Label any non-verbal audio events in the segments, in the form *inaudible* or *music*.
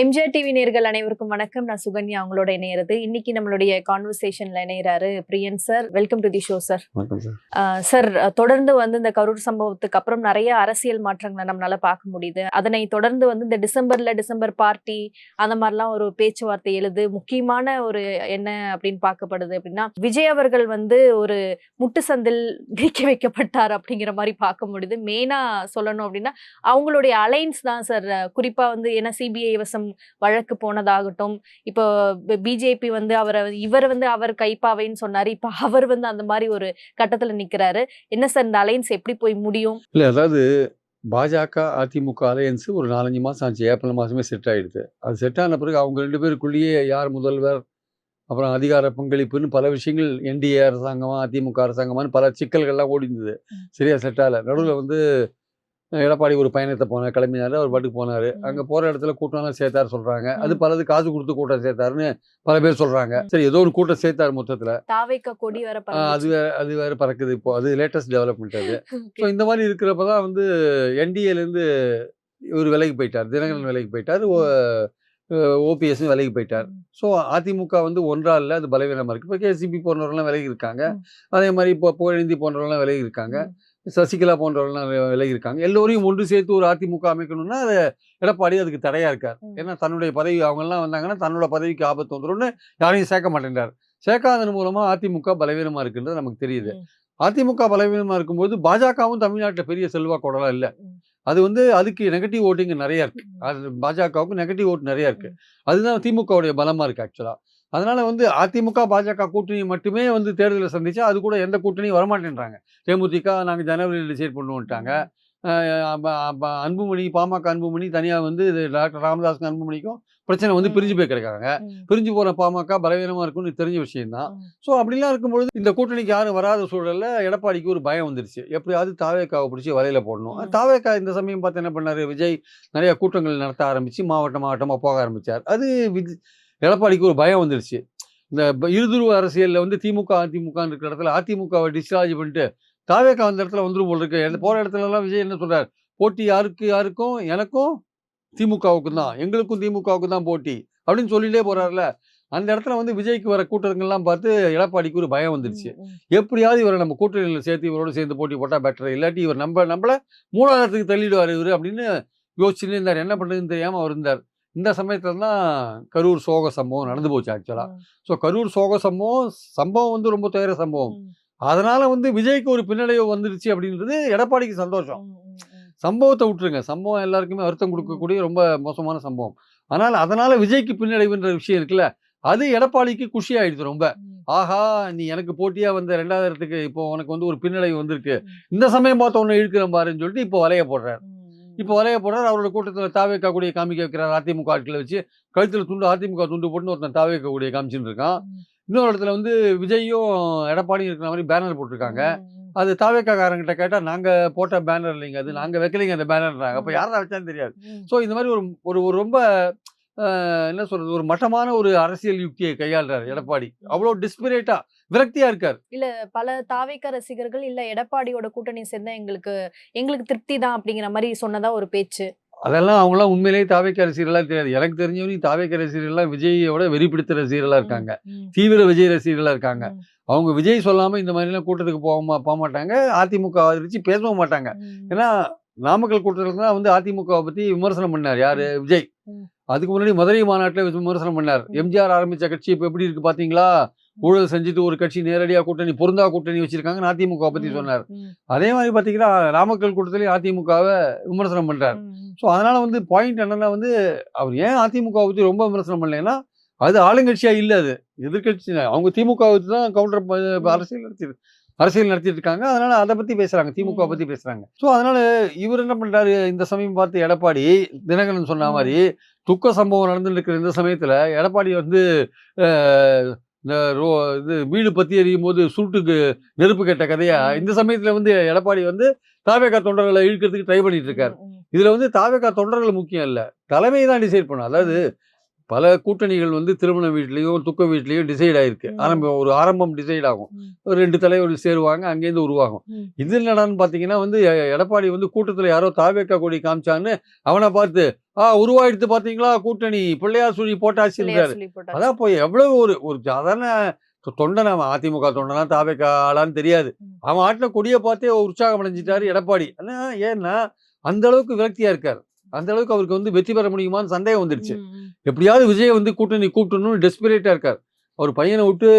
MGR TV நேர்கள் அனைவருக்கும் வணக்கம். நான் சுகன்யா அவங்களோட இணையறது. இன்னைக்கு நம்மளுடைய கான்வர்சேஷன்ல இணையறாரு Priyan sir. Welcome to the show sir sir தொடர்ந்து வந்து இந்த கரூர் சம்பவத்துக்கு அப்புறம் நிறைய அரசியல் மாற்றங்களை நம்மளால பார்க்க முடியுது. அதனை தொடர்ந்து வந்து இந்த டிசம்பர்ல டிசம்பர் பார்ட்டி அந்த மாதிரிலாம் ஒரு பேச்சுவார்த்தை எழுது. முக்கியமான ஒரு என்ன அப்படின்னு பார்க்கப்படுது அப்படின்னா விஜய் அவர்கள் வந்து ஒரு முட்டு சந்தில் *laughs* நீக்கி வைக்கப்பட்டார் அப்படிங்கிற மாதிரி பார்க்க முடியுது. மெயினா சொல்லணும் அப்படின்னா அவங்களுடைய அலைன்ஸ் தான் சார் குறிப்பா வந்து ஏன்னா சிபிஐ வசம் வழக்கு போனதாகட்டும். இப்போ பிஜேபி வந்து அவரை இவர் வந்து அவர் கைப்பாவைன்னு சொன்னாரு. இப்போ அவர் வந்து அந்த மாதிரி ஒரு கட்டத்துல நிக்கிறாரு. என்ன சார் இந்த அலைன்ஸ் எப்படி போய் முடியும்? இல்லை அதாவது பாஜக அதிமுக அலையன்ஸ் ஒரு நாலஞ்சு மாதம் ஆச்சு. ஏப்ரல் மாதமே செட் ஆகிடுது அது செட் ஆன பிறகு அவங்க ரெண்டு பேருக்குள்ளேயே யார் முதல்வர் அப்புறம் அதிகார பங்களிப்புன்னு பல விஷயங்கள் என்டிஏ அரசாங்கமா அதிமுக அரசாங்கமான்னு பல சிக்கல்கள்லாம் ஓடி இருந்தது சரியா செட் ஆகல. நடுவில் வந்து எடப்பாடி ஒரு பயணத்தை போனார். கிளம்பினாரு அவர் பாட்டுக்கு போனார். அங்கே போகிற இடத்துல கூட்டம்லாம் சேர்த்தாரு சொல்கிறாங்க அது பலது காசு கொடுத்து கூட்டம் சேர்த்தாருன்னு பல பேர் சொல்கிறாங்க சரி ஏதோ ஒரு கூட்டம் சேர்த்தாரு மொத்தத்தில். தாவைக்க கொடி வர அது வேற அது வேற பறக்குது இப்போ. அது லேட்டஸ்ட் டெவலப்மெண்ட் அது. *laughs* ஸோ இந்த மாதிரி இருக்கிறப்ப தான் வந்து என்டிஏலேருந்து இவர் விலைக்கு போயிட்டார். தினகரன் விலைக்கு போயிட்டார். ஓபிஎஸ் விலைக்கு போயிட்டார். ஸோ அதிமுக வந்து ஒன்றா இல்லை அது பலவீனமாக இருக்குது இப்போ கேசிபி போன்றவர்கள்லாம் விலகி இருக்காங்க. அதே மாதிரி இப்போ புகழேந்தி போன்றவர்கள்லாம் விலகி இருக்காங்க. சசிகலா போன்றவர்கள்லாம் விலகி இருக்காங்க எல்லோரையும் ஒன்று சேர்த்து ஒரு அதிமுக அமைக்கணும்னா அது எடப்பாடி அதுக்கு தடையா இருக்கார். ஏன்னா தன்னுடைய பதவி அவங்கெல்லாம் வந்தாங்கன்னா தன்னோட பதவிக்கு ஆபத்து வந்துரும்னு யாரையும் சேர்க்க மாட்டேன்றார். சேர்க்காதன் மூலமா அதிமுக பலவீனமா இருக்குன்றது நமக்கு தெரியுது. அதிமுக பலவீனமா இருக்கும்போது பாஜகவும் தமிழ்நாட்டில் பெரிய செல்வாக்கோடலாம் இல்லை. அது வந்து அதுக்கு நெகட்டிவ் ஓட்டிங் நிறைய இருக்கு. அது பாஜகவுக்கு நெகட்டிவ் ஓட் நிறைய இருக்கு. அதுதான் திமுகவுடைய பலமா இருக்கு ஆக்சுவலா அதனால வந்து அதிமுக பாஜக கூட்டணி மட்டுமே வந்து தேர்தலை சந்திச்சா அது கூட எந்த கூட்டணியும் வரமாட்டேன்றாங்க. தேமுதிக நாங்கள் ஜனவரியில் டிசைட் பண்ணுவோன்ட்டாங்க. அன்புமணி பாமக அன்புமணி தனியாக வந்து இது டாக்டர் ராமதாஸ் அன்புமணிக்கும் பிரச்சனை வந்து. பிரிஞ்சு போய் கிடக்காங்க. பிரிஞ்சு போற பாமக பலவீனமா இருக்கும்னு தெரிஞ்ச விஷயம்தான். ஸோ அப்படிலாம் இருக்கும்பொழுது இந்த கூட்டணிக்கு யாரும் வராத சூழல்ல எடப்பாடிக்கு ஒரு பயம் வந்துருச்சு. எப்படியாவது தாவேக்காவை பிடிச்சி வலையில போடணும். தாவேக்கா இந்த சமயம் பார்த்து என்ன பண்ணாரு? விஜய் நிறைய கூட்டங்கள் நடத்த ஆரம்பிச்சு மாவட்டம் மாவட்டமா போக ஆரம்பிச்சார். அது விஜ்- எடப்பாடிக்கு ஒரு பயம் வந்துருச்சு. இந்த இருதுருவ அரசியல்ல வந்து திமுக அதிமுக இருக்கிற இடத்துல அதிமுகவை டிஸ்சார்ஜ் பண்ணிட்டு தாவேக்கா அந்த இடத்துல வந்துரும் போல இருக்கு. எந்த- போற இடத்துல எல்லாம் விஜய் என்ன சொல்றாரு? போட்டி யாருக்கு யாருக்கும்? எனக்கும் திமுகவுக்கும் தான். எங்களுக்கும் திமுகவுக்கும் தான் போட்டி. அப்படின்னு சொல்லிட்டே போறாருல. அந்த இடத்துல வந்து விஜய்க்கு வர கூட்டங்கள்லாம் பார்த்து எடப்பாடிக்கு ஒரு பயம் வந்துருச்சு. எப்படியாவது இவரை நம்ம கூட்டணியில் சேர்த்து இவரோட சேர்ந்து போட்டி போட்டால் பெட்டர் இல்லாட்டி இவர் நம்ம நம்மள மூணாயிரத்துக்கு தள்ளிடுவார் இவர் அப்படின்னு யோசிச்சுட்டு இருந்தார். என்ன பண்ணுறதுன்னு தெரியாமல் அவர் இருந்தார். இந்த சமயத்துல தான் கரூர் சோக சம்பவம் நடந்து போச்சு ஆக்சுவலாக ஸோ கரூர் சோக சம்பவம் சம்பவம் வந்து ரொம்ப துயர சம்பவம். அதனால வந்து விஜய்க்கு ஒரு பின்னடைவு வந்துருச்சு அப்படின்றது எடப்பாடிக்கு சந்தோஷம். சம்பவத்தை விட்டுருங்க. சம்பவம் எல்லாருக்குமே வருத்தம் கொடுக்கக்கூடிய ரொம்ப மோசமான சம்பவம். ஆனால் அதனால விஜய்க்கு பின்னடைவுன்ற விஷயம் இருக்குல்ல அது எடப்பாடிக்கு குஷி ஆயிடுது ரொம்ப. ஆஹா நீ எனக்கு போட்டியா வந்த ரெண்டாவது இடத்துக்கு இப்போ உனக்கு வந்து ஒரு பின்னடைவு வந்திருக்கு. இந்த சமயம் பார்த்த உன்னை இழுக்கிறேன் பாருன்னு சொல்லிட்டு இப்போ வலைய போடுறாரு. இப்போ வலைய போடுறாரு அவரோட கூட்டத்தில் தாவேக்கா கூடிய காமிக்க வைக்கிறார் அதிமுக ஆட்களை வச்சு. கழுத்தில் துண்டு அதிமுக துண்டு போட்டுன்னு ஒருத்தன் தாவேக்கா கூடிய காமிச்சுட்டு இருக்கான். இன்னொரு இடத்துல வந்து விஜயும் எடப்பாடியும் இருக்கிற மாதிரி பேனர் போட்டிருக்காங்க. அது தாவேக்காரங்கிட்ட கேட்டால் நாங்கள் போட்ட பேனர் இல்லைங்க அது நாங்கள் வைக்கலைங்க அந்த பேனர்ன்றாங்க. அப்போ யாரா வச்சான்னு தெரியாது. ஸோ இந்த மாதிரி ஒரு ஒரு ரொம்ப என்ன சொல்றது ஒரு மட்டமான ஒரு அரசியல் யுக்தியை கையாளுறாரு எடப்பாடி. அவ்வளோ டிஸ்பிரேட்டா விரக்தியா இருக்கார். இல்ல பல தாவேக்க ரசிகர்கள் இல்ல எடப்பாடியோட கூட்டணி சேர்ந்தா எங்களுக்கு எங்களுக்கு திருப்தி தான் அப்படிங்கிற மாதிரி சொன்னதா ஒரு பேச்சு. அதெல்லாம் அவங்களாம் உண்மையிலேயே தாவேக்க ரசிகர்களாக தெரியாது. எனக்கு தெரிஞ்சவனையும் தாவேக்க ரசிகர்கள்லாம் விஜயோட வெறி பிடித்த ரசிகர்களாக இருக்காங்க. தீவிர விஜய் ரசிகர்களாக இருக்காங்க. அவங்க விஜய் சொல்லாம இந்த மாதிரிலாம் கூட்டத்துக்கு போக போக மாட்டாங்க அதிமுக ஆதரிச்சு பேசவும் மாட்டாங்க. ஏன்னா நாமக்கல் கூட்டத்தில் தான் வந்து அதிமுகவை பத்தி விமர்சனம் பண்ணார். யாரு? விஜய். அதுக்கு முன்னாடி மதுரை மாநாட்டில் விமர்சனம் பண்ணார். எம்ஜிஆர் ஆரம்பிச்ச கட்சி இப்போ எப்படி இருக்கு பாத்தீங்களா ஊழல் செஞ்சுட்டு ஒரு கட்சி நேரடியா கூட்டணி பொருந்தா கூட்டணி வச்சிருக்காங்க அதிமுக பத்தி ம். சொன்னார். அதே மாதிரி பாத்தீங்கன்னா நாமக்கல் கூட்டத்திலேயே அதிமுகவை விமர்சனம் பண்றார் ம். ஸோ அதனால வந்து பாயிண்ட் என்னன்னா வந்து அவர் ஏன் அதிமுக பத்தி ரொம்ப விமர்சனம் பண்ணலைன்னா அது ஆளுங்கட்சியா இல்ல அது எதிர்கட்சி அவங்க திமுக வச்சு தான் கவுண்டர் அரசியல் நடத்தி அரசியல் நடத்திட்டு இருக்காங்க அதனால அதை பத்தி பேசுறாங்க திமுக. பத்தி பேசுறாங்க ஸோ அதனால இவர் என்ன பண்றாரு இந்த சமயம் பார்த்து எடப்பாடி தினகரன் சொன்ன. மாதிரி துக்க சம்பவம் நடந்துட்டு இருக்கிற இந்த சமயத்துல எடப்பாடி வந்து இந்த ரோ இது வீடு பத்தி எரியும் போது சுருட்டுக்கு நெருப்பு கெட்ட கதையா. இந்த சமயத்துல வந்து எடப்பாடி வந்து தாவேகா தொண்டர்களை இழுக்கிறதுக்கு ட்ரை பண்ணிட்டு இருக்காரு. இதுல வந்து தாவேகா தொண்டர்கள் முக்கியம் இல்ல தலைமை தான் டிசைட் பண்ணும் அதாவது பல கூட்டணிகள் வந்து திருமண வீட்லயும் துக்க வீட்லயும் டிசைட் ஆயிருக்கு. ஆரம்பம் ஒரு ஆரம்பம் டிசைட் ஆகும். ஒரு ரெண்டு தலைவர்கள் சேருவாங்க அங்கேருந்து உருவாகும். இது என்னடான்னு பாத்தீங்கன்னா வந்து எடப்பாடி வந்து கூட்டத்துல யாரோ தாவேக்கா கொடி காமிச்சான்னு அவனை பார்த்து உருவாயிடுத்து பாத்தீங்களா கூட்டணி. பிள்ளையார் சொல்லி போட்டாச்சு. அதான் போய் எவ்வளவு ஒரு ஒரு சாதாரண தொண்டன் அவன் அதிமுக தொண்டனா தாவேக்கா ஆளான்னு தெரியாது. அவன் ஆட்டின கொடியை பார்த்தே உற்சாகம் அடைஞ்சிட்டாரு எடப்பாடி. ஆனா ஏன்னா அந்த அளவுக்கு விரக்தியா இருக்காரு. அந்த அளவுக்கு அவருக்கு வந்து வெற்றி பெற முடியுமான்னு சந்தேகம் வந்துடுச்சு. எப்படியாவது விஜய் வந்து கூட்டணி கூப்பிட்டணும்னு டெஸ்பிரேட்டா இருக்கார். அவர் பையனை விட்டு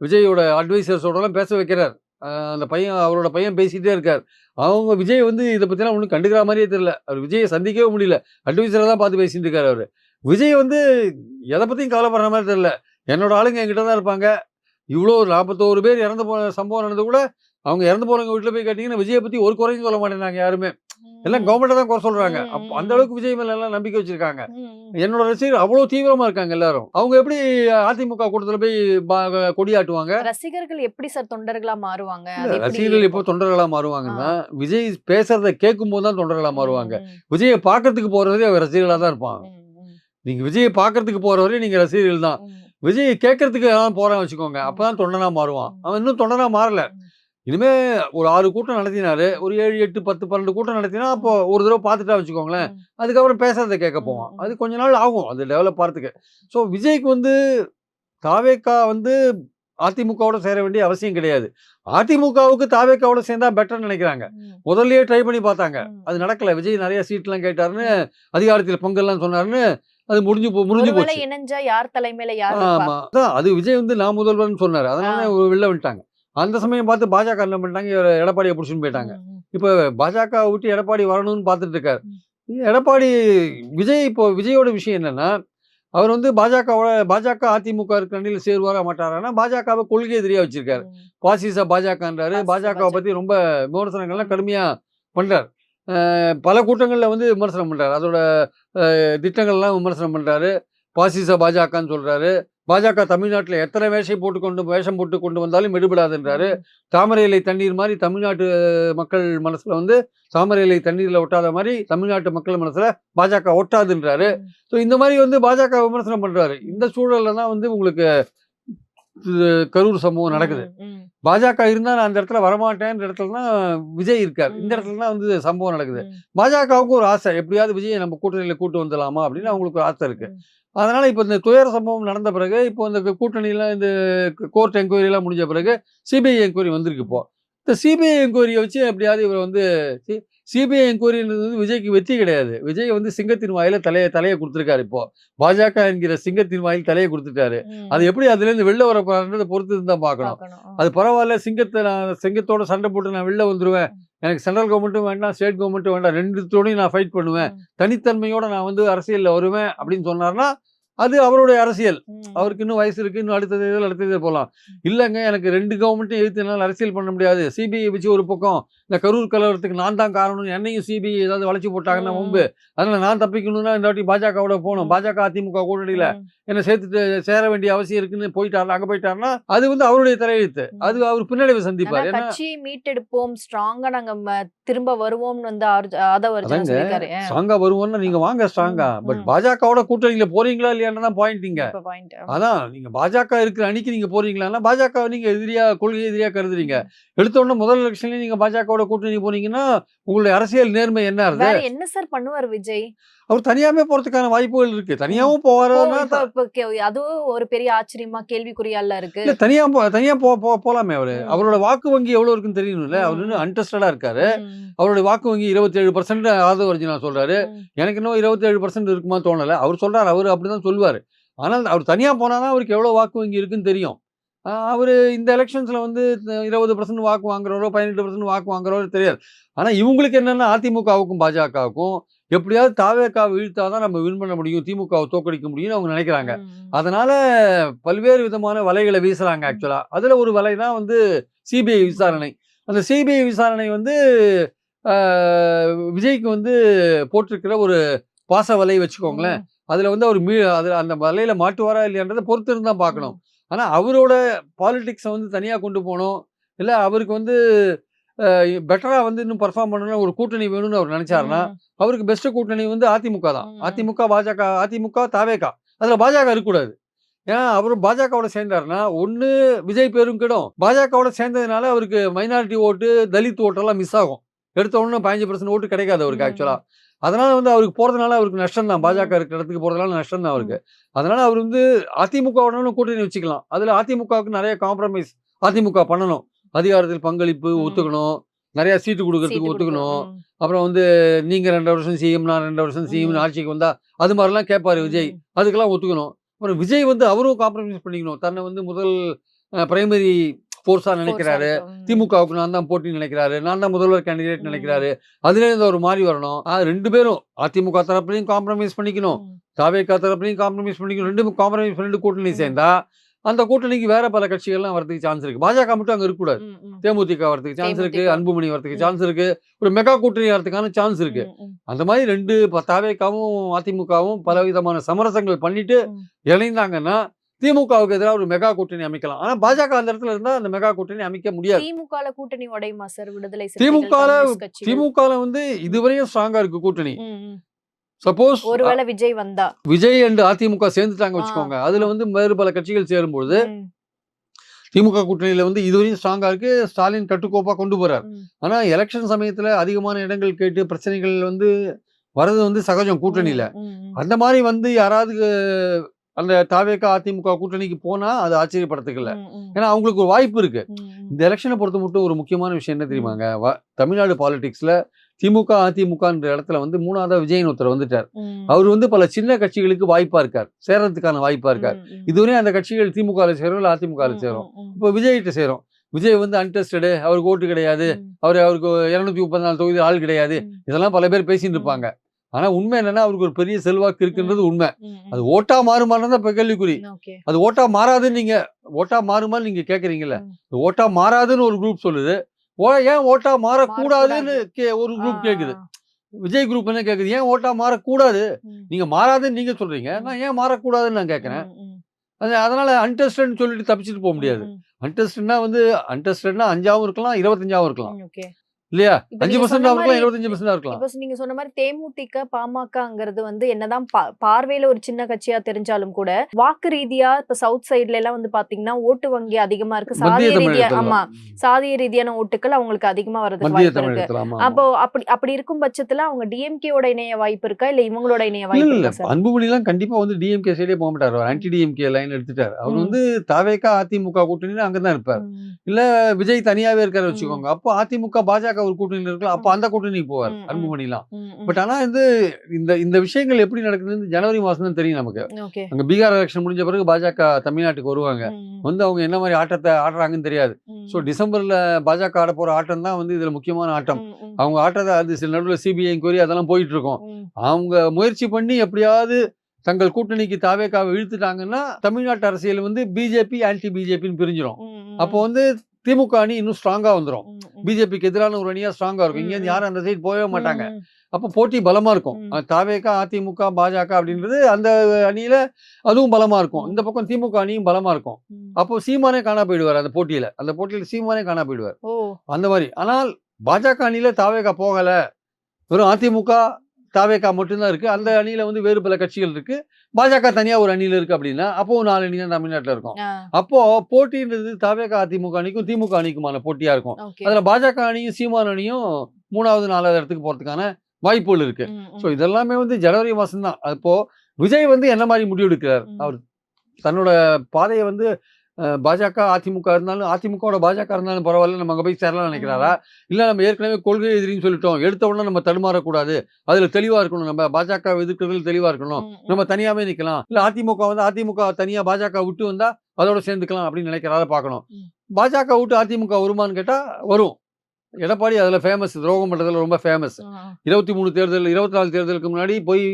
விஜயோட அட்வைசர்ஸோடலாம் பேச வைக்கிறார். அந்த பையன் அவரோட பையன் பேசிட்டே இருக்கார். அவங்க விஜய் வந்து இதை பற்றிலாம் ஒன்றும் கண்டுக்கிற மாதிரியே தெரியல. அவர் விஜயை சந்திக்கவே முடியல. அட்வைசரை தான் பார்த்து பேசிட்டு இருக்காரு அவர். விஜய் வந்து எதை பற்றியும் கவலைப்படுற மாதிரி தெரியல. என்னோட ஆளுங்க என்கிட்ட தான் இருப்பாங்க. இவ்வளோ நாற்பத்தோரு பேர் இறந்து போன சம்பவம் நடந்து கூட அவங்க இறந்து போகிறவங்க வீட்டில் போய் கேட்டிங்கன்னா விஜயை பற்றி ஒரு குறையும் சொல்ல மாட்டேங்கிறாங்க யாருமே. எல்லாம் கவர்மெண்ட்டை தான் குறை ம், அந்த. அளவுக்கு விஜய் மேல எல்லாம் நம்பிக்கை வச்சிருக்காங்க. என்னோட ரசிகர் அவ்வளோ தீவிரமா இருக்காங்க எல்லாரும். அவங்க எப்படி அதிமுக கூட்டத்தில் போய் கொடியாட்டுவாங்க? ரசிகர்கள் எப்படி சார் தொண்டர்களா மாறுவாங்க? ரசிகர்கள் எப்போ தொண்டர்களா மாறுவாங்கன்னா விஜய் பேசுறத கேட்கும் போது தான் தொண்டர்களா மாறுவாங்க. விஜயை பார்க்கறதுக்கு போறவரே அவர் ரசிகர்களா தான் ம், நீங்க விஜயை பார்க்கறதுக்கு போறவரே நீங்க ரசிகர்கள் தான். விஜயை கேட்கறதுக்கு எல்லாம் போறான் வச்சுக்கோங்க. அப்பதான் தொண்டனா மாறுவான். அவன் இன்னும் தொண்டனா மாறல. இனிமே ஒரு ஆறு கூட்டம் நடத்தினாரு ஒரு ஏழு எட்டு பத்து பன்னெண்டு கூட்டம் நடத்தினா அப்போ ஒரு தடவை பார்த்துட்டா வச்சுக்கோங்களேன். அதுக்கப்புறம் பேசுறதை கேட்க ம், போவான். ம். அது கொஞ்ச நாள் ஆகும் அது டெவலப் ஆகிறதுக்கு ஸோ விஜய்க்கு வந்து தாவேக்கா வந்து அதிமுகவோட சேர வேண்டிய அவசியம் கிடையாது. அதிமுகவுக்கு தாவேக்காவோட சேர்ந்தா பெட்டர்னு நினைக்கிறாங்க. முதல்லயே ட்ரை பண்ணி பார்த்தாங்க. அது நடக்கல. விஜய் நிறைய சீட்லாம் கேட்டாருன்னு அதிகாரத்தில் பங்கெல்லாம் சொன்னாருன்னு அது முடிஞ்சு போ முடிஞ்சு போச்சு. இணைஞ்சா யார் தலைமையில யார்? ஆமா. அது விஜய் வந்து நான் முதல்வர்னு சொன்னாரு. அதனால. வெளில வந்துட்டாங்க. அந்த சமயம் பார்த்து பாஜக என்ன பண்ணிட்டாங்க? இவரை எடப்பாடியை பிடிச்சுன்னு போயிட்டாங்க. இப்போ பாஜக விட்டு எடப்பாடி வரணும்னு பார்த்துட்டு இருக்காரு. எடப்பாடி விஜய் இப்போ விஜயோட விஷயம் என்னன்னா அவர் வந்து பாஜகவோட பாஜக அதிமுக அணியில் சேருவாரா மாட்டாரான்னா பாஜகவை கொள்கை எதிரியா வச்சிருக்காரு. பாசிச பாஜகன்றாரு. பாஜகவை பாஜக. பத்தி ரொம்ப விமர்சனங்கள்லாம் கடுமையா பண்றார். அஹ் பல கூட்டங்கள்ல வந்து விமர்சனம் பண்றாரு. அதோட திட்டங்கள்லாம் விமர்சனம் பண்றாரு. பாசிச பாஜகன்னு சொல்றாரு. பாஜக தமிழ்நாட்டில் எத்தனை வேஷம் போட்டு கொண்டு வேஷம் போட்டு கொண்டு வந்தாலும் எடுபடாதுன்றாரு தாமரை இலை தண்ணீர் மாதிரி தமிழ்நாட்டு மக்கள் மனசுல வந்து தாமரை இலை தண்ணீர்ல ஒட்டாத மாதிரி தமிழ்நாட்டு மக்கள் மனசுல பாஜக ஒட்டாதுன்றாரு. ஸோ இந்த மாதிரி வந்து பாஜக விமர்சனம் பண்றாரு. இந்த சூழல்ல தான் வந்து உங்களுக்கு கரூர் சம்பவம் நடக்குது. பாஜக இருந்தா நான் அந்த இடத்துல வரமாட்டேன்ற இடத்துல தான் விஜய் இருக்கார். இந்த. இடத்துல தான் வந்து சம்பவம் நடக்குது. ம். பாஜகவுக்கு ஒரு ஆசை. எப்படியாவது விஜயை நம்ம கூட்டணியில கூட்டு வந்துடலாமா அப்படின்னு அவங்களுக்கு ஒரு ஆசை இருக்கு. அதனால இப்போ இந்த துயர சம்பவம் நடந்த பிறகு இப்போ இந்த கூட்டணியில இந்த கோர்ட் என்கொயரி எல்லாம் முடிஞ்ச பிறகு சிபிஐ என்கொயரி வந்திருக்கு இப்போ. இந்த சிபிஐ என்கொயரியை வச்சு எப்படியாவது இவர் வந்து சிபிஐ என்கொயரின்றது வந்து விஜய்க்கு வெற்றி கிடையாது. விஜய் வந்து சிங்கத்தின் வாயில தலையை தலையை கொடுத்துருக்காரு இப்போ. பாஜக என்கிற சிங்கத்தின் வாயில் தலையை கொடுத்துட்டாரு. ம். அது எப்படி அதுல இருந்து வெளில வர போறான்றதை பொறுத்து தான் பார்க்கணும். அது பரவாயில்ல சிங்கத்தை நான் சிங்கத்தோட சண்டை போட்டு நான் வெளில வந்துருவேன். எனக்கு சென்ட்ரல் கவர்மெண்ட்டும் வேண்டாம் ஸ்டேட் கவர்மெண்ட்டும் வேண்டாம் ரெண்டுத்தோடையும் நான் ஃபைட் பண்ணுவேன். தனித்தன்மையோட நான் வந்து அரசியல்ல வருவேன் அப்படின்னு சொன்னார்னா அது அவருடைய அரசியல். அவருக்கு இன்னும் வயசு இருக்கு இன்னும் அடுத்த தேர்தல் அடுத்த தேர்தல் போகலாம் இல்லைங்க எனக்கு ரெண்டு கவர்மெண்ட்டும் எதிர்த்து என்னால் அரசியல் பண்ண முடியாது சிபிஐ வச்சு ஒரு பக்கம் இந்த கரூர் கலவரத்துக்கு நான் தான் காரணம் என்னையும் சிபிஐ ஏதாவது வளைச்சு போட்டாங்கன்னா. முன்பு அதனால நான் தப்பிக்கணும்னா இந்த வாட்டி பாஜகவோட போகணும். பாஜக அதிமுக கூட்டணியில. என்ன சேர்த்துட்டு சேர வேண்டிய அவசியம் இருக்குன்னு போயிட்டாரு அங்க போயிட்டாருன்னா அது வந்து அவருடைய தலையெழுத்து. அது அவர் பின்னடைவு சந்திப்பார் கட்சியை மீட்டெடுப்போம் ஸ்ட்ராங்கா நாங்க திரும்ப வருவோம்னு வந்து. ஸ்ட்ராங்கா வருவோம்னா நீங்க வாங்க ஸ்ட்ராங்கா பட். பாஜகவோட கூட்டணியில போறீங்களா இல்லையான்னு தான் பாயிண்ட் point. அதான் நீங்க பாஜக இருக்கிற அணிக்கு நீங்க போறீங்களான்னா பாஜக நீங்க எதிரியா கொள்கை எதிரியா கருதுறீங்க. எடுத்த உடனே முதல் எலெக்ஷன்ல நீங்க பாஜகவோட கூட்டணி போனீங்கன்னா உங்களுடைய அரசியல் நேர்மை என்ன என்ன சார் பண்ணுவார் விஜய்? அவர் தனியாவே போறதுக்கான வாய்ப்புகள் இருக்கு. தனியாவும் போவாருன்னா அதுவும் ஒரு பெரிய ஆச்சரியமா கேள்விக்குறியால இருக்கு. இல்ல தனியா தனியா போ போலாமே அவரு. அவரோட வாக்கு வங்கி எவ்வளவு இருக்குன்னு தெரியணும்ல? அவர். இன்னும் அன்டெஸ்டடா இருக்காரு. அவருடைய வாக்கு வங்கி இருபத்தி ஏழு பர்சன்ட் ஆதவ அர்ஜுனா சொல்றாரு. எனக்கு இன்னும் இருபத்தி ஏழு பர்சன்ட் இருக்குமா தோணல. அவர் சொல்றாரு அவர் அப்படிதான் சொல்லுவாரு. ஆனால் அவர் தனியா போனாதான் அவருக்கு எவ்வளவு வாக்கு வங்கி இருக்குன்னு தெரியும். அவரு இந்த எலெக்ஷன்ஸ்ல வந்து இருபது பர்சன்ட் வாக்கு வாங்குறவரோ பதினெட்டு பர்சன்ட் வாக்கு வாங்குறவரோ தெரியாது. ஆனா இவங்களுக்கு என்னன்னா அதிமுகவுக்கும் பாஜகவுக்கும் எப்படியாவது தாவேக்காவை இழுத்தாதான் நம்ம வின் பண்ண முடியும் திமுகவை தோக்கடிக்க முடியும்னு அவங்க நினைக்கிறாங்க. அதனால பல்வேறு விதமான வலைகளை வீசுறாங்க ஆக்சுவலா அதுல ஒரு வலை தான் வந்து சிபிஐ விசாரணை. அந்த சிபிஐ விசாரணை வந்து விஜய்க்கு வந்து போட்டிருக்கிற ஒரு பாச வலை வச்சுக்கோங்களேன். அதுல வந்து அவர் மீ அதுல அந்த வலையில மாட்டுவாரா இல்லையான்றதை பொறுத்து இருந்து தான் பார்க்கணும். ஆனா அவரோட பாலிடிக்ஸை வந்து தனியா கொண்டு போகணும். இல்ல அவருக்கு வந்து பெட்டரா வந்து இன்னும் பர்ஃபார்ம் பண்ணணும் ஒரு கூட்டணி வேணும்னு அவர் நினைச்சாருன்னா அவருக்கு பெஸ்ட் கூட்டணி வந்து அதிமுக தான். அதிமுக பாஜக அதிமுக தாவேகா. அதுல பாஜக இருக்கக்கூடாது. ஏன்னா அவர் பாஜகவோட சேர்ந்தாருன்னா ஒண்ணு விஜய் பேரும் கிடும். பாஜகவோட சேர்ந்ததுனால அவருக்கு மைனாரிட்டி ஓட்டு தலித் ஓட்டெல்லாம் மிஸ் ஆகும். எடுத்த உடனே பதினஞ்சு பர்சன்ட் ஓட்டு கிடைக்காது அவருக்கு ம். ஆக்சுவலா அதனால வந்து அவருக்கு போறதுனால அவருக்கு நஷ்டம் தான். பாஜக இருக்கிற இடத்துக்கு போறதுனால நஷ்டம் தான் அவருக்கு. அதனால அவர் வந்து அதிமுகவுடனும் கூட்டணி வச்சுக்கலாம். அதுல அதிமுகவுக்கு நிறைய காம்ப்ரமைஸ் அதிமுக பண்ணணும். அதிகாரத்தில் பங்களிப்பு. ஒத்துக்கணும் நிறைய சீட்டு கொடுக்கறதுக்கு ஒத்துக்கணும். அப்புறம் வந்து நீங்க ரெண்டு வருஷம் சிஎம் நான் ரெண்டு வருஷம் சிஎம் ம். ஆட்சிக்கு வந்தா அது மாதிரிலாம் கேட்பாரு. விஜய் அதுக்கெல்லாம் ஒத்துக்கணும் அப்புறம் விஜய் வந்து அவரும் காம்ப்ரமைஸ் பண்ணிக்கணும் தன்னை வந்து முதல் பிரைமரி ஃபோர்ஸா நினைக்கிறாரு. திமுகவுக்கு நான் தான் போட்டி நினைக்கிறாரு நான் தான் முதல்வர் கேண்டிடேட். நினைக்கிறாரு அதுல இருந்து ஒரு மாறி வரணும் ரெண்டு பேரும் அதிமுக தரப்புலையும் காம்ப்ரமைஸ் பண்ணிக்கணும். தாவேக்கா தரப்புலையும் காம்ப்ரமைஸ் பண்ணிக்கணும் ரெண்டும் காம்ப்ரமைஸ் பண்ணிட்டு கூட்டணி. சேர்ந்தா அந்த கூட்டணிக்கு வேற பல கட்சிகள்லாம் வரதுக்கு சான்ஸ் இருக்கு பாஜக மட்டும் அங்க இருக்கக்கூடாது. தேமுதிக வரதுக்கு சான்ஸ் இருக்கு. அன்புமணி வரதுக்கு. சான்ஸ் இருக்கு ஒரு மெகா கூட்டணி வரதுக்கான சான்ஸ் இருக்கு. அந்த மாதிரி ரெண்டு தாவேக்காவும் அதிமுகவும் பலவிதமான சமரசங்கள் பண்ணிட்டு. இணைந்தாங்கன்னா திமுகவுக்கு எதிராக ஒரு மெகா கூட்டணி அமைக்கலாம் ஆனா பாஜக அந்த இடத்துல இருந்தா அந்த மெகா கூட்டணி அமைக்க முடியாது திமுகல கூட்டணி உடையுமா சார் விடுதலை கட்சிகள்? திமுகல வந்து இதுவரையும் ஸ்ட்ராங்கா இருக்கு கூட்டணி. சப்போஸ் ஒருவேளை விஜய் வந்தா விஜய் அண்ட் அதிமுக சேர்ந்துட்டாங்க வச்சுக்கோங்க அதுல. வந்து வேறு பல கட்சிகள் சேரும்பொழுது திமுக கூட்டணியில வந்து இதுவரையும் ஸ்ட்ராங்கா இருக்கு ஸ்டாலின் கட்டுக்கோப்பா கொண்டு போறார். ஆனா எலெக்ஷன் சமயத்துல அதிகமான இடங்கள் கேட்டு பிரச்சனைகள் வந்து வர்றது வந்து சகஜம் கூட்டணியில. அந்த மாதிரி வந்து யாராவது அந்த தாவேக்கா அதிமுக கூட்டணிக்கு போனா அது ம். ஏன்னா அவங்களுக்கு ஒரு வாய்ப்பு இருக்கு. இந்த எலெக்ஷனை பொறுத்த மட்டும் ஒரு முக்கியமான விஷயம் என்ன தெரியுமாங்க தமிழ்நாடு பாலிடிக்ஸ்ல திமுக அதிமுகன்ற இடத்துல வந்து மூணாவதா விஜயன் ஒருத்தர் வந்துட்டார். அவர் வந்து பல சின்ன கட்சிகளுக்கு வாய்ப்பா இருக்கார். சேரத்துக்கான வாய்ப்பா இருக்கார். இதுவரையும் அந்த கட்சிகள் திமுக சேரும் இல்ல அதிமுக சேரும். இப்போ விஜய்கிட்ட சேரும். விஜய் வந்து அன்டெஸ்டடு அவருக்கு ஓட்டு கிடையாது. அவர் அவருக்கு இருநூத்தி முப்பத்தி நாலு தொகுதி ஆள் கிடையாது. இதெல்லாம் பல பேர் பேசிட்டு. இருப்பாங்க. ஆனா உண்மை என்னன்னா அவருக்கு ஒரு பெரிய செல்வாக்கு இருக்குன்றது உண்மை. அது ஓட்டா மாறுமானது தான் இப்ப கேள்விக்குறி. அது ஓட்டா மாறாதுன்னு நீங்க ஓட்டா மாறுமான்னு நீங்க கேக்குறீங்கல்ல. ஓட்டா மாறாதுன்னு ஒரு குரூப் சொல்லுது. ஏன் ஓட்டா மாறக்கூடாதுன்னு ஒரு குரூப் கேக்குது. விஜய் குரூப் என்ன கேக்குது? ஏன் ஓட்டா மாறக்கூடாது. நீங்க மாறாதுன்னு நீங்க சொல்றீங்க. நான் ஏன் மாறக்கூடாதுன்னு நான் கேட்கறேன் அதனால அன்டெஸ்டட்னு சொல்லிட்டு தப்பிச்சுட்டு போக முடியாது. அன்டெஸ்டட்னா வந்து அன்டெஸ்டட்னா அஞ்சாவும் இருக்கலாம் இருபத்தஞ்சாவும் இருக்கலாம். இல்லையா? அஞ்சு பர்சன்ட் இருக்கலாம் இருபத்தஞ்சு பர்சன்ட் இருக்கலாம் இப்போ நீங்க சொன்ன மாதிரி தேமுதிக பாமகங்கிறது வந்து என்னதான் பார்வையில ஒரு சின்ன கட்சியா தெரிஞ்சாலும் கூட வாக்கு ரீதியா இப்ப சவுத் சைடுல எல்லாம் வந்து பாத்தீங்கன்னா ஓட்டு வங்கி அதிகமா இருக்கு. சாதிய ரீதியா ஆமா. சாதிய ரீதியான ஓட்டுகள் அவங்களுக்கு அதிகமா வரதுக்கு வாய்ப்பு இருக்கு. அப்போ அப்படி அப்படி இருக்கும் பட்சத்துல அவங்க டிஎம்கேவோட இணைய வாய்ப்பு இருக்கா? இல்ல இவங்களோட இணைய வாய்ப்பு இல்ல. இருக்கா அன்புமணி எல்லாம் கண்டிப்பா வந்து டிஎம்கே சைடே போக மாட்டார். அவர் ஆன்டி டிஎம்கே லைன் எடுத்துட்டார். அவர். வந்து தாவேக்கா அதிமுக கூட்டணியில அங்கதான் இருப்பார். இல்ல விஜய் தனியாவே இருக்காரு. வச்சுக்கோங்க. அப்போ அதிமுக பாஜக ஒரு கூட்டணியில இருக்கலாம். அப்போ அந்த கூட்டணிக்கு போவார் ம், ம். அன்புமணி எல்லாம் ம், ம். பட் ஆனா வந்து இந்த இந்த விஷயங்கள் எப்படி நடக்குதுன்னு ஜனவரி மாசம் தான் தெரியும் நமக்கு. அங்க பீகார் எலெக்ஷன் முடிஞ்ச பிறகு பாஜக தமிழ்நாட்டுக்கு வருவாங்க. வந்து அவங்க என்ன மாதிரி ஆட்டத்தை ஆடுறாங்கன்னு தெரியாது. ஸோ டிசம்பர்ல பாஜக ஆட போற ஆட்டம் தான் வந்து இதுல முக்கியமான ஆட்டம். அவங்க ஆட்டத்தை அது சில நடுவில் சிபிஐ என்கொயரி அதெல்லாம் போயிட்டு இருக்கும். அவங்க முயற்சி பண்ணி எப்படியாவது தங்கள் கூட்டணிக்கு தாவேக்காவை இழுத்துட்டாங்கன்னா தமிழ்நாட்டு அரசியல் வந்து பிஜேபி ஆன்டி பிஜேபின்னு பிரிஞ்சிடும். அப்போ வந்து திமுக அணி இன்னும் ஸ்ட்ராங்கா வந்துடும். பிஜேபிக்கு எதிரான ஒரு அணியா ஸ்ட்ராங்கா இருக்கும் இங்க. யாரும் அந்த சைடு போகவே மாட்டாங்க. அப்போ போட்டி பலமா இருக்கும் ம். அஹ் தாவேகா அதிமுக பாஜக அப்படின்றது அந்த அணியில அதுவும் பலமா இருக்கும். இந்த பக்கம் திமுக அணியும் பலமா இருக்கும். அப்போ சீமானே காணா போயிடுவார் அந்த போட்டியில அந்த போட்டியில சீமானே காணா போயிடுவார் அந்த மாதிரி ஆனால் பாஜக அணியில தாவேகா போகல வெறும் அதிமுக தாவேகா மட்டும்தான் இருக்கு. அந்த அணியில வந்து வேறு பல கட்சிகள் இருக்கு. பாஜக தனியா ஒரு அணியில இருக்கு அப்படின்னா அப்போ ஒரு நாலு அணி தான் தமிழ்நாட்டுல இருக்கும். ஆ, அப்போ போட்டின்றது தாவேகா அதிமுக அணிக்கும் திமுக அணிக்குமான போட்டியா இருக்கும். அதுல பாஜக அணியும் சீமான் அணியும் மூணாவது நாலாவது இடத்துக்கு போறதுக்கான வாய்ப்புகள் இருக்கு. ஸோ இதெல்லாமே வந்து ஜனவரி மாசம் தான் அப்போ விஜய் வந்து என்ன மாதிரி முடிவு எடுக்கிறார் ம். அவர் தன்னோட பாதையை வந்து பாஜக அதிமுக இருந்தாலும் அதிமுகவோட பாஜக இருந்தாலும் பரவாயில்ல நம்ம அங்க போய் சேரலாம் நினைக்கிறாரா? இல்ல நம்ம ஏற்கனவே கொள்கை எதிரின்னு சொல்லிட்டோம். எடுத்த உடனே நம்ம தடுமாறக்கூடாது. அதுல தெளிவா இருக்கணும். நம்ம பாஜக எதிர்க்கிறதுல தெளிவா இருக்கணும். நம்ம தனியாவே நிக்கலாம். இல்ல அதிமுக வந்து அதிமுக தனியா பாஜக விட்டு வந்தா அதோட சேர்ந்துக்கலாம் அப்படின்னு நினைக்கிறார பார்க்கணும். பாஜக விட்டு அதிமுக வருமான்னு கேட்டா வரும். எடப்பாடி அதுல ஃபேமஸ் துரோகம் பண்றதுல ரொம்ப ஃபேமஸ் இருபத்தி மூணு தேர்தல் இருபத்தி நாலு தேர்தலுக்கு முன்னாடி போய்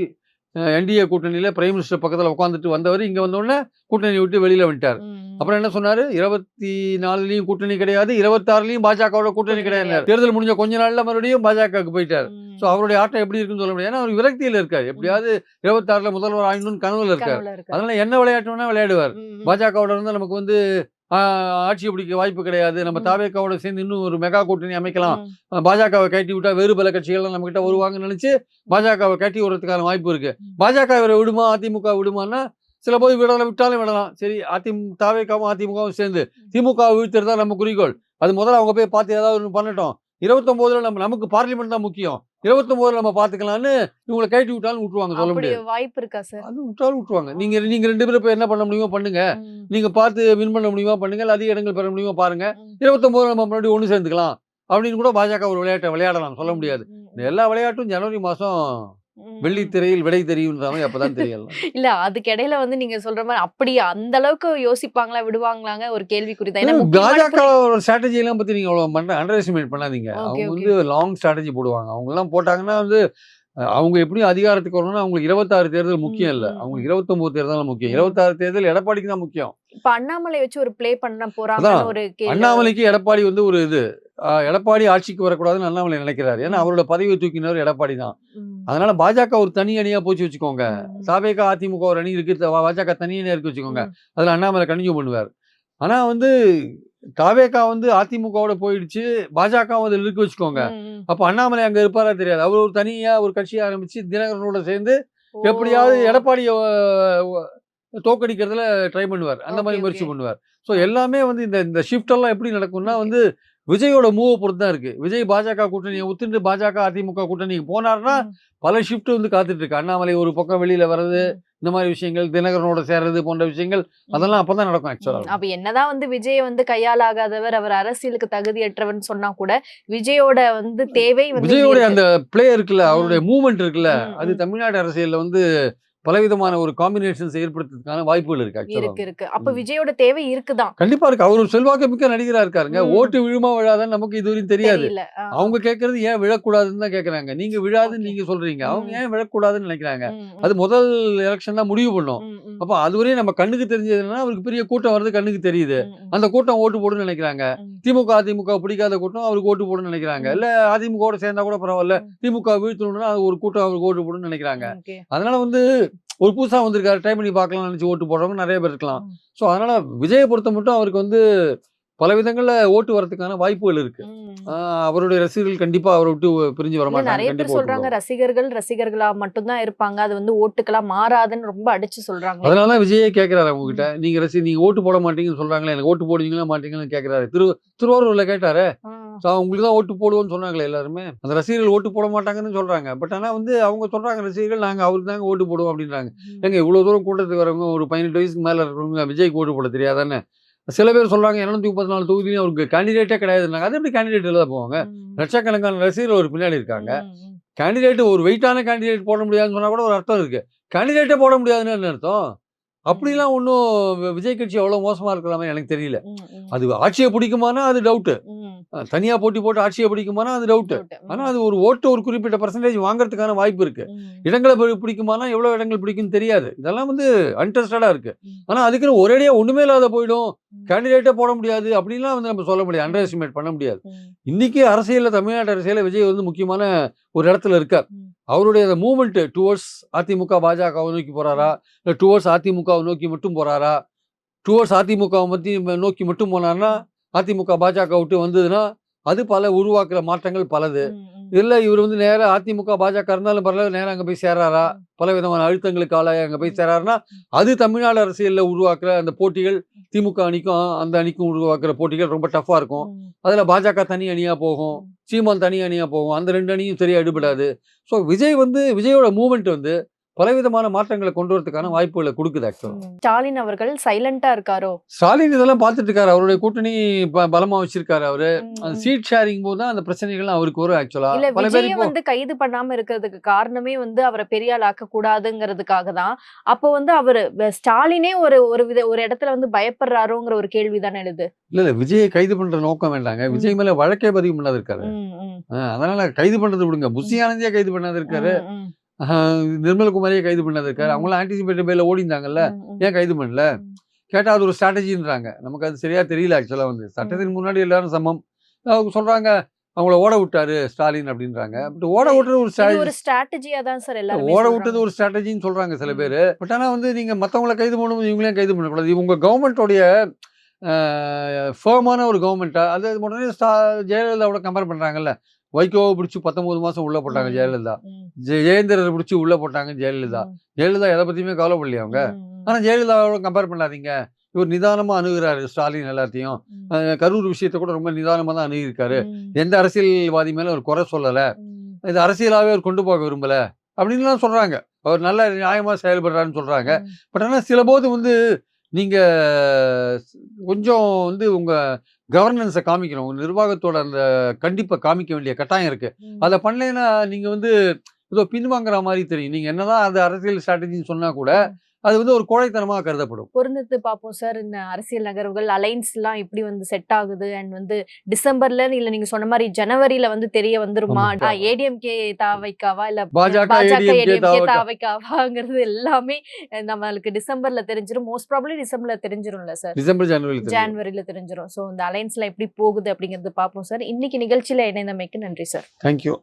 என்டிஏ கூட்டணியில பிரைம் மினிஸ்டர் பக்கத்துல உட்காந்துட்டு வந்தவர் இங்க வந்த உடனே கூட்டணி விட்டு வெளியில வந்துட்டார். அப்புறம் என்ன சொன்னாரு இருபத்தி நாலுலயும் கூட்டணி கிடையாது இருபத்தாறுலயும் பாஜகவோட கூட்டணி கிடையாது. தேர்தல் முடிஞ்ச கொஞ்ச நாள்ல மறுபடியும் பாஜகவுக்கு போயிட்டார். சோ அவருடைய ஆட்டம் எப்படி இருக்குன்னு சொல்ல முடியாது ஏன்னா அவர் விரக்தியில இருக்காரு எப்படியாவது இருபத்தாறுல முதல்வர் ஆயிடணும்னு கனவுல இருக்காரு. அதனால என்ன விளையாட்டுனா விளையாடுவார். பாஜகவோட இருந்தா நமக்கு வந்து ஆட்சி பிடிக்க வாய்ப்பு கிடையாது. நம்ம. தாவேக்காவோட சேர்ந்து இன்னும் ஒரு மெகா கூட்டணி அமைக்கலாம். பாஜகவை கட்டி விட்டா வேறு பல கட்சிகள்லாம் நம்ம கிட்ட வருவாங்கன்னு நினைச்சு பாஜகவை கட்டி விடுறதுக்கான வாய்ப்பு இருக்கு. பாஜக இவரை விடுமா அதிமுக விடுமான்னா சில போது விடலாம் விட்டாலும் விடலாம். சரி அதிமுக தாவேக்காவும் அதிமுகவும் சேர்ந்து திமுக வீழ்த்துறதா நம்ம குறிக்கோள். அது முதல்ல அவங்க போய் பார்த்து ஏதாவது ஒன்று பண்ணட்டும். இருபத்தொம்போதுல நம்ம நமக்கு பார்லிமெண்ட் தான் முக்கியம். இருபத்தொம்போதுல நம்ம பார்த்துக்கலாம்னு இவங்களை கழட்டி விட்டாலும் விட்டுருவாங்க சொல்ல முடியாது. வாய்ப்பு இருக்கா சார் அது விட்டாலும் விட்டுருவாங்க. நீங்க நீங்க ரெண்டு பேரும் இப்போ என்ன பண்ண முடியுமோ பண்ணுங்க. நீங்க பார்த்து வின் பண்ண முடியுமா பண்ணுங்க. அதிக இடங்கள் பெற முடியுமா பாருங்க. இருபத்தொம்போது நம்ம முன்னாடி ஒன்று சேர்ந்துக்கலாம். அப்படின்னு கூட பாஜக ஒரு விளையாட்டை விளையாடலாம் சொல்ல முடியாது. எல்லா விளையாட்டும் ஜனவரி மாசம் வெள்ளி திரையில் விடை தெரியுன்ற மாதிரி அப்பதான் தெரியலாம் *laughs* இல்ல அதுக்கு இடையில வந்து நீங்க சொல்ற மாதிரி அப்படி அந்த அளவுக்கு யோசிப்பாங்களா விடுவாங்களாங்க ஒரு கேள்விக்குறி தான். ஏன்னா முக்கியமான பாஜக ஸ்ட்ராட்டஜி எல்லாம் பத்தி நீங்க அவ்வளவு பண்ண அண்டர் எஸ்டிமேட் பண்ணாதீங்க அவங்க. வந்து லாங் ஸ்ட்ராட்டஜி போடுவாங்க. அவங்க எல்லாம் போட்டாங்கன்னா வந்து அவங்க எப்படியும் அதிகாரத்துக்கு வரணும்னா அவங்களுக்கு இருபத்தாறு தேர்தல் முக்கியம் இல்ல. அவங்களுக்கு இருபத்தொன்பது தேர்தல் முக்கியம். இருபத்தாறு தேர்தல் எடப்பாடிக்கு தான் முக்கியம். இப்ப அண்ணாமலை வச்சு ஒரு ப்ளே பண்ண போறாங்க ஒரு அண்ணாமலைக்கு எடப்பாடி வந்து ஒரு இது. எடப்பாடி ஆட்சிக்கு வரக்கூடாதுன்னு அண்ணாமலை நினைக்கிறாரு. ஏன்னா. அவரோட பதவியை தூக்கினவர் எடப்பாடி தான். அதனால பாஜக ஒரு தனி அணியா போச்சு வச்சுக்கோங்க. ம், சாவேகா அதிமுக ஒரு அணி இருக்கு. பாஜக தனி அணியா இருக்கு வச்சுக்கோங்க. அதுல அண்ணாமலை கண்டினியூ பண்ணுவார். ஆனா வந்து தாவேகா வந்து அதிமுகவோட போயிடுச்சு. பாஜக அதில் இருக்கு வச்சுக்கோங்க. அப்ப அண்ணாமலை அங்க இருப்பாரா தெரியாது. அவர் ஒரு தனியா ஒரு கட்சியை ஆரம்பிச்சு தினகரனோட சேர்ந்து. எப்படியாவது எடப்பாடிய தோக்கடிக்கிறதுல ட்ரை பண்ணுவார். அந்த மாதிரி முயற்சி. பண்ணுவார். ஸோ எல்லாமே வந்து இந்த இந்த ஷிஃப்ட் எல்லாம் எப்படி நடக்கும்னா வந்து விஜயோட மூவை பொறுத்து தான் இருக்கு விஜய் பாஜக கூட்டணியை ஒத்துட்டு பாஜக அதிமுக கூட்டணிக்கு போனார்னா பல ஷிஃப்ட் வந்து காத்துட்டு இருக்கு அண்ணாமலை ஒரு பக்கம் வெளியில வர்றது இந்த மாதிரி விஷயங்கள் தினகரனோட சேர்றது போன்ற விஷயங்கள். அதெல்லாம் அப்பதான் நடக்கும். ஆக்சுவலா அப்ப என்னதான் வந்து விஜய் வந்து கையாலாகாதவர் அவர் அரசியலுக்கு தகுதியற்றவர்னு சொன்னா கூட விஜயோட வந்து தேவை விஜயோட. அந்த பிளே இருக்குல்ல. அவருடைய மூவ்மெண்ட் இருக்குல்ல அது. தமிழ்நாடு அரசியல்ல வந்து பலவிதமான ஒரு காம்பினேஷன்ஸ் ஏற்படுத்துறதுக்கான வாய்ப்புகள் இருக்கு இருக்கு இருக்கு. அப்ப. விஜயோட தேவை இருக்குதான் கண்டிப்பா இருக்கு. அவர் ஒரு செல்வாக்கு மிக்க நடிகரா இருக்காருங்க. ஓட்டு விழுமா விழாதான்னு நமக்கு இதுவரையும் தெரியாது. அவங்க கேட்கறது ஏன் விழக்கூடாதுன்னு தான் கேக்குறாங்க. நீங்க விழாதுன்னு. நீங்க சொல்றீங்க. அவங்க. ஏன் விழக்கூடாதுன்னு நினைக்கிறாங்க? அது முதல் எலெக்ஷன் தான் முடிவு பண்ணும். அப்ப அதுவரையும் நம்ம கண்ணுக்கு தெரிஞ்சதுன்னா அவருக்கு பெரிய கூட்டம் வருது கண்ணுக்கு தெரியுது. அந்த கூட்டம் ஓட்டு போடுன்னு நினைக்கிறாங்க. திமுக அதிமுக பிடிக்காத கூட்டம் அவருக்கு ஓட்டு போடுன்னு நினைக்கிறாங்க. இல்ல அதிமுக சேர்ந்தா கூட பரவாயில்ல. திமுக வீழ்த்தணும்னா அது ஒரு கூட்டம் அவருக்கு ஓட்டு போடுன்னு நினைக்கிறாங்க. அதனால வந்து ஒரு புதுசா வந்திருக்காரு ட்ரை பண்ணி பார்க்கலாம் நினைச்சு ஓட்டு போடுறவங்க நிறைய பேர் இருக்கலாம். ஸோ அதனால விஜயை பொறுத்த மட்டும் அவருக்கு வந்து பல விதங்கள்ல ஓட்டு வரதுக்கான வாய்ப்புகள் இருக்கு. அவருடைய ரசிகர்கள் கண்டிப்பா அவரை விட்டு பிரிஞ்சு வர மாட்டாங்க. நிறைய பேர் சொல்றாங்க. ரசிகர்கள் ரசிகர்களா மட்டும்தான் இருப்பாங்க. அது வந்து ஓட்டுகளா மாறாதுன்னு ரொம்ப அடிச்சு சொல்றாங்க. அதனால விஜயே கேட்கிறாரு அவங்க கிட்ட நீங்க ரசி நீங்க ஓட்டு போட மாட்டீங்கன்னு சொல்றாங்களே எனக்கு ஓட்டு போடுவீங்களா மாட்டீங்கன்னு கேட்கிறாரு திரு திருவாரூர்ல கேட்டாரு. உங்களுக்கு தான் ஓட்டு போடுவோம்னு சொன்னாங்களே எல்லாருமே. அந்த ரசிகர்கள் ஓட்டு போட மாட்டாங்கன்னு சொல்றாங்க. பட் ஆனா வந்து அவங்க சொல்றாங்க ரசிகர்கள் நாங்க அவருக்கு தாங்க ஓட்டு போடுவோம் அப்படின்றாங்க. ஏங்க இவ்வளவு தூரம் கூட்டத்துக்கு வரவங்க ஒரு பதினெட்டு வயசுக்கு மேல இருக்கிறவங்க விஜய்க்கு ஓட்டு போட தெரியாதானே? சில பேர் சொல்றாங்க இருநூத்தி முப்பத்தி நாலு தொகுதியிலும் அவருக்கு கேண்டிடேட்டே கிடையாதுன்னாங்க. அது எப்படி கேண்டிடேட் எழுத போவாங்க? லட்சக்கணக்கான ரசிகர்கள் ஒரு பின்னாடி இருக்காங்க. கேண்டிடேட் ஒரு வெயிட்டான கேண்டிடேட் போட முடியாதுன்னு சொன்னா கூட ஒரு அர்த்தம் இருக்கு. கேண்டிடேட்டே போட முடியாதுன்னு என்ன அர்த்தம்? அப்படிலாம் ஒன்றும் விஜய் கட்சி அவ்வளோ மோசமா இருக்கலாமே எனக்கு தெரியல. அது ஆட்சியை பிடிக்குமானா அது டவுட்டு தனியா போட்டி போட்டு ஆட்சியை பிடிக்குமானா அது டவுட்டு ஆனா அது ஒரு ஓட்டு ஒரு குறிப்பிட்ட பர்சன்டேஜ் வாங்குறதுக்கான வாய்ப்பு இருக்கு. இடங்களை பிடிக்குமானா எவ்வளவு இடங்கள் பிடிக்கும்னு தெரியாது. இதெல்லாம் வந்து அன்டெஸ்டடா இருக்கு. ம். ஆனா அதுக்குன்னு ஒரேடியா ஒண்ணுமே இல்லாத போயிடும். கேண்டிடேட்டே போட முடியாது. அப்படின்லாம் வந்து நம்ம சொல்ல முடியாது. அண்டர் எஸ்டிமேட் பண்ண முடியாது. இன்னைக்கு அரசியல்ல தமிழ்நாட்டு அரசியல்ல விஜய் வந்து முக்கியமான ஒரு இடத்துல இருக்கார். அவருடைய அந்த மூவ்மெண்ட் டுவர்ட்ஸ் அதிமுக பாஜகவை நோக்கி போறாரா? இல்லை டுவர்ட்ஸ் அதிமுகவை நோக்கி மட்டும் போறாரா? டுவர்ட்ஸ் அதிமுகவை பத்தி நோக்கி மட்டும் போனார்னா அதிமுக பாஜக விட்டு வந்ததுன்னா அது பல உருவாக்குற மாற்றங்கள் பலது. இல்ல இவர் வந்து நேரா அதிமுக பாஜக இருந்தாலும் பரவாயில்ல நேரா அங்க போய் சேராரா பல விதமான அழுத்தங்களுக்கு ஆளாகி அங்க போய் சேராருன்னா அது தமிழ்நாடு அரசியல்ல உருவாக்குற அந்த போட்டிகள் திமுக அணிக்கும் அந்த அணிக்கும் உருவாக்குற போட்டிகள் ரொம்ப டஃப்பா இருக்கும். அதுல பாஜக தனி அணியா போகும் சீமான் தனி அணியா போகும் அந்த ரெண்டு அணியும் சரியா எடுபடாது. ஸோ விஜய் வந்து விஜயோட மூவ்மெண்ட் வந்து பலவிதமான மாற்றங்களை கொண்டு வரதுக்கான வாய்ப்புகளை கொடுக்குது ஆக்சுவலா ஸ்டாலின் அவர்கள் சைலண்டா இருக்காரோ? ஸ்டாலின் இதெல்லாம் பார்த்துட்டு இருக்காரு அவருடைய கூட்டணி பலமா வச்சிருக்காரு அவரு. சீட் ஷேரிங் போது தான் அந்த பிரச்சனைகள்லாம் அவருக்கு வரும் ஆக்சுவலா பல பேர் வந்து கைது பண்ணாம இருக்கிறதுக்கு காரணமே வந்து அவரை பெரிய ஆள் ஆக்க கூடாதுங்கிறதுக்காக தான். அப்போ வந்து அவர் ஸ்டாலினே ஒரு ஒரு வித ஒரு இடத்துல வந்து பயப்படுறாரோங்கிற ஒரு கேள்விதானே எழுது. இல்ல இல்ல விஜயை கைது பண்ற நோக்கம் வேண்டாங்க. விஜய் மேல வழக்கே பதிவு பண்ணாது இருக்காரு அதனால கைது பண்றது விடுங்க. புஷி ஆனந்தியா கைது பண்ணாது இருக்காரு நிர்மல்குமாரியே கைது பண்ணாது இருக்காரு ம். அவங்களாம் ஆன்டிசிபேட்டட் பேல ஓடிந்தாங்கல்ல. ஏன் கைது பண்ணல? ம். கேட்டா அது ஒரு ஸ்ட்ராட்டஜின்றாங்க நமக்கு அது சரியா தெரியல ஆக்சுவலா வந்து. சட்டத்தின் முன்னாடி எல்லாரும் சமம். அவங்க சொல்றாங்க அவங்கள ஓட விட்டாரு ஸ்டாலின் அப்படின்றாங்க. பட் ஓட விட்டுறது ஒரு ஸ்ட்ராட்டஜியா தான் சார் எல்லாரும் ஓட விட்டது ஒரு ஸ்ட்ராட்டஜின்னு சொல்றாங்க சில. பேர். பட் ஆனா வந்து நீங்க மத்தவங்கள கைது பண்ணும்போது இவங்களையும் கைது பண்ணக்கூடாது. இவங்க கவர்மெண்ட்டோடைய ஃபேமான ஒரு கவர்மெண்ட்டா அது உடனே ஸ்டா ஜெயலலிதாவோட கம்பேர் பண்றாங்கல்ல. வைகோவை பிடிச்சி பத்தொன்பது மாசம் உள்ள போட்டாங்க ஜெயலலிதா. ஜெயேந்திரரை பிடிச்சி உள்ள போட்டாங்க ஜெயலலிதா. ஜெயலலிதா எதை பத்தியுமே கவலைப்படலையா அவங்க? ஆனா ஜெயலலிதாவோட கம்பேர் பண்ணாதீங்க. இவர் நிதானமா அணுகுறாரு ஸ்டாலின் எல்லாத்தையும். கரூர் விஷயத்தை கூட ரொம்ப நிதானமா தான் அணுகியிருக்காரு. எந்த அரசியல்வாதி மேல ஒரு குறை சொல்லல. இது அரசியலாவே அவர் கொண்டு போக விரும்பல. அப்படின்லாம் சொல்றாங்க. அவர் நல்ல நியாயமா செயல்படுறாருன்னு சொல்றாங்க. பட் ஆனால் சில போது வந்து நீங்க கொஞ்சம் வந்து உங்க கவர்னன்ஸை காமிக்கணும். உங்க நிர்வாகத்தோட அந்த கண்டிப்பை காமிக்க வேண்டிய கட்டாயம் இருக்கு. அதை பண்ணலைன்னா நீங்க வந்து ஏதோ பின்வாங்குற மாதிரி தெரியும். நீங்க என்னதான் அது அரசியல் ஸ்ட்ராட்டஜின்னு சொன்னா கூட அது வந்து ஒரு கோழைத்தனமா கருதப்படும். பொருந்தத்து பார்ப்போம் சார். இந்த அரசியல் நகர்வுகள் அலைன்ஸ் எல்லாம் எப்படி வந்து செட் ஆகுது? அண்ட் வந்து டிசம்பர்ல இல்ல நீங்க சொன்ன மாதிரி ஜனவரியில வந்து தெரிய வந்துருமா. ஏடிஎம்கே தாவைக்காவா? இல்ல பாஜக, ஏடிஎம்கே தாவைக்கா. தாவைக்காவாங்கிறது எல்லாமே நம்மளுக்கு டிசம்பர்ல தெரிஞ்சிரும். மோஸ்ட் ப்ராப்ளி டிசம்பர்ல தெரிஞ்சிரும்ல சார். டிசம்பர் ஜனவரி ஜான்வரியில தெரிஞ்சிரும். சோ இந்த அலைன்ஸ்ல எப்படி போகுது அப்படிங்கறது பார்ப்போம் சார். இன்னைக்கு நிகழ்ச்சியில இணைந்தமைக்கு நன்றி சார். தேங்க்யூ